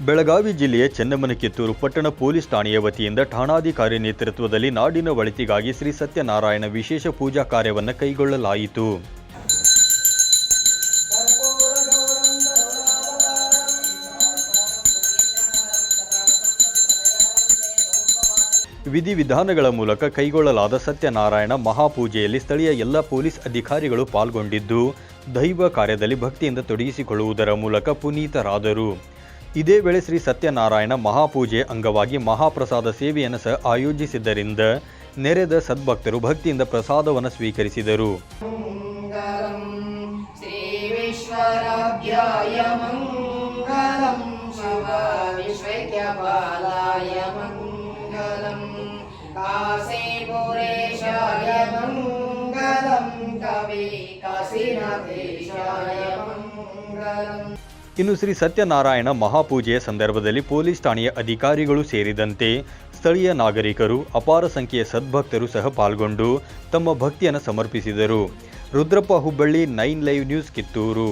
ಬೆಳಗಾವಿ ಜಿಲ್ಲೆಯ ಚೆನ್ನಮನಕಿತ್ತೂರು ಪಟ್ಟಣ ಪೊಲೀಸ್ ಠಾಣೆಯ ವತಿಯಿಂದ ಠಾಣಾಧಿಕಾರಿ ನೇತೃತ್ವದಲ್ಲಿ ನಾಡಿನ ಒಳಿತಿಗಾಗಿ ಶ್ರೀ ಸತ್ಯನಾರಾಯಣ ವಿಶೇಷ ಪೂಜಾ ಕಾರ್ಯವನ್ನು ಕೈಗೊಳ್ಳಲಾಯಿತು. ವಿಧಿವಿಧಾನಗಳ ಮೂಲಕ ಕೈಗೊಳ್ಳಲಾದ ಸತ್ಯನಾರಾಯಣ ಮಹಾಪೂಜೆಯಲ್ಲಿ ಸ್ಥಳೀಯ ಎಲ್ಲ ಪೊಲೀಸ್ ಅಧಿಕಾರಿಗಳು ಪಾಲ್ಗೊಂಡಿದ್ದು, ದೈವ ಕಾರ್ಯದಲ್ಲಿ ಭಕ್ತಿಯಿಂದ ತೊಡಗಿಸಿಕೊಳ್ಳುವುದರ ಮೂಲಕ ಪುನೀತರಾದರು. ಇದೇ ವೇಳೆ ಶ್ರೀ ಸತ್ಯನಾರಾಯಣ ಮಹಾಪೂಜೆ ಅಂಗವಾಗಿ ಮಹಾಪ್ರಸಾದ ಸೇವೆಯನ್ನು ಸಹ ಆಯೋಜಿಸಿದ್ದರಿಂದ ನೆರೆದ ಸದ್ಭಕ್ತರು ಭಕ್ತಿಯಿಂದ ಪ್ರಸಾದವನ್ನು ಸ್ವೀಕರಿಸಿದರು. ಇನ್ನು ಶ್ರೀ ಸತ್ಯನಾರಾಯಣ ಮಹಾಪೂಜೆಯ ಸಂದರ್ಭದಲ್ಲಿ ಪೊಲೀಸ್ ಠಾಣೆಯ ಅಧಿಕಾರಿಗಳು ಸೇರಿದಂತೆ ಸ್ಥಳೀಯ ನಾಗರಿಕರು ಅಪಾರ ಸಂಖ್ಯೆಯ ಸದ್ಭಕ್ತರು ಸಹ ಪಾಲ್ಗೊಂಡು ತಮ್ಮ ಭಕ್ತಿಯನ್ನು ಸಮರ್ಪಿಸಿದರು. Rudrappa Hubballi Nine Live News Kittur.